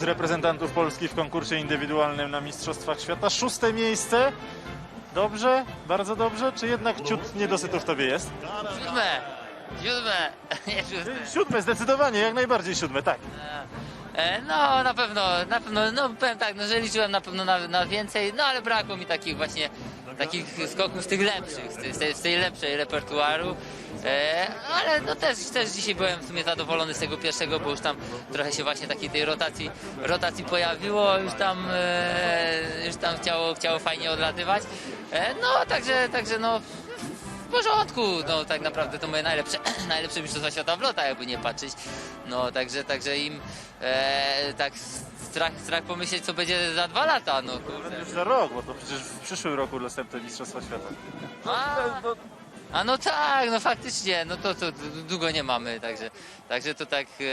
z reprezentantów Polski w konkursie indywidualnym na Mistrzostwach Świata. Szóste miejsce. Dobrze? Bardzo dobrze? Czy jednak ciut niedosytów tobie jest? Siódme! Siódme! Nie szóste. Siódme, zdecydowanie, jak najbardziej siódme, tak. E, No, na pewno, na pewno, no powiem tak, no, że liczyłem na pewno na, na więcej, no ale brakło mi takich właśnie, takich skoków z tych lepszych, z tej, z tej, z tej lepszej repertuaru. E, ale no też, też dzisiaj byłem w sumie zadowolony z tego pierwszego, bo już tam trochę się właśnie takiej tej rotacji, rotacji pojawiło, już tam, e, już tam chciało, chciało fajnie odlatywać. E, no, także, także no w porządku, no tak naprawdę to moje najlepsze, najlepsze mistrzostwa świata w lotach, jakby nie patrzeć. No także, także im e, tak strach, strach pomyśleć, co będzie za dwa lata, no kurde. Już za rok, bo to przecież w przyszłym roku następne Mistrzostwa Świata. A, a no tak, no faktycznie, no to, to długo nie mamy, także, także to tak, e,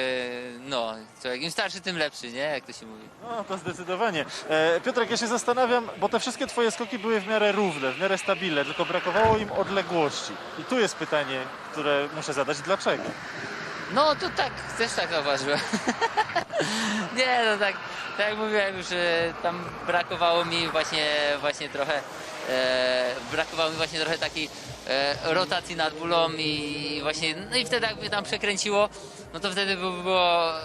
no, co, im starszy, tym lepszy, nie, jak to się mówi. No to zdecydowanie. E, Piotrek, ja się zastanawiam, bo te wszystkie twoje skoki były w miarę równe, w miarę stabilne, tylko brakowało im odległości. I tu jest pytanie, które muszę zadać, dlaczego? No to tak, też tak zauważyłem. nie, no tak, tak jak mówiłem już, tam brakowało mi właśnie, właśnie trochę, e, brakowało mi właśnie trochę takiej e, rotacji nad bólą i właśnie, no i wtedy jak mnie tam przekręciło, no to wtedy by było e,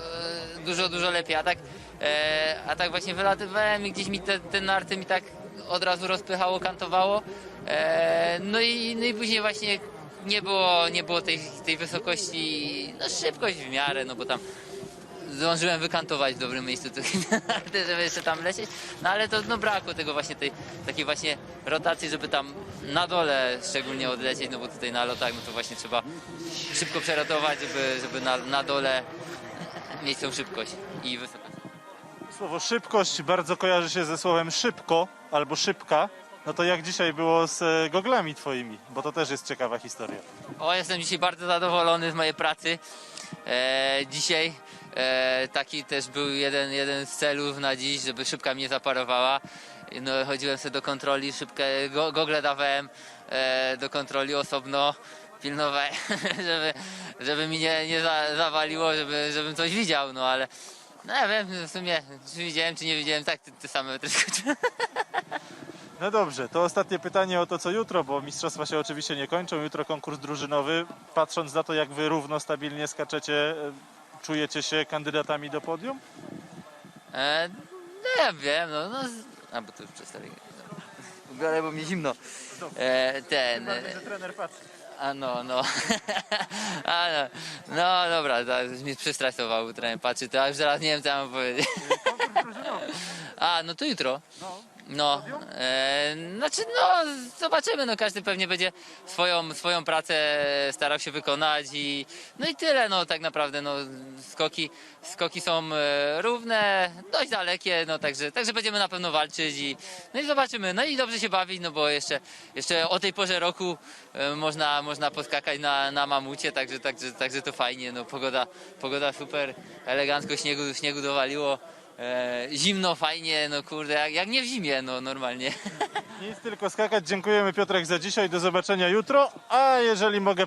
dużo, dużo lepiej, a tak, e, a tak właśnie wylatywałem i gdzieś mi te, te narty mi tak od razu rozpychało, kantowało, e, no i, no i później właśnie nie było, nie było tej, tej wysokości, no szybkość w miarę, no bo tam zdążyłem wykantować w dobrym miejscu, żeby jeszcze tam lecieć, no ale to no brakło tego właśnie tej takiej właśnie rotacji, żeby tam na dole szczególnie odlecieć, no bo tutaj na lotach no to właśnie trzeba szybko przerotować, żeby, żeby na, na dole mieć tą szybkość i wysokość. Słowo szybkość bardzo kojarzy się ze słowem szybko albo szybka. No to jak dzisiaj było z e, goglami twoimi? Bo to też jest ciekawa historia. O, jestem dzisiaj bardzo zadowolony z mojej pracy. E, dzisiaj e, taki też był jeden, jeden z celów na dziś, żeby szybka mnie zaparowała. No, chodziłem sobie do kontroli, szybkę go, gogle dawałem e, do kontroli osobno. Pilnowałem, żeby, żeby mi nie, nie za, zawaliło, żeby, żebym coś widział, no ale no ja wiem w sumie, czy widziałem, czy nie widziałem, tak te, te same skoczyłem. No dobrze, to ostatnie pytanie o to, co jutro, bo mistrzostwa się oczywiście nie kończą. Jutro konkurs drużynowy. Patrząc na to, jak wy równo, stabilnie skaczecie, e, czujecie się kandydatami do podium? E, no ja wiem, no, no z- a bo to już przestali. Biorę, bo mi zimno. E, ten. E, trener patrzy. a no, no. a no. No dobra, to już mnie przestresował, trener patrzy, to ja już zaraz nie wiem co mam powiedzieć. A, no to jutro. No, e, znaczy no, zobaczymy, no każdy pewnie będzie swoją, swoją pracę starał się wykonać i no i tyle, no tak naprawdę, no skoki, skoki są e, równe, dość dalekie, no także, także będziemy na pewno walczyć i no i zobaczymy, no i dobrze się bawić, no bo jeszcze, jeszcze o tej porze roku e, można, można poskakać na, na mamucie, także, także, także to fajnie, no pogoda, pogoda super, elegancko śniegu, śniegu dowaliło. E, zimno, fajnie, no kurde, jak, jak nie w zimie, no normalnie. Nic tylko skakać. Dziękujemy Piotrek za dzisiaj. Do zobaczenia jutro. A jeżeli mogę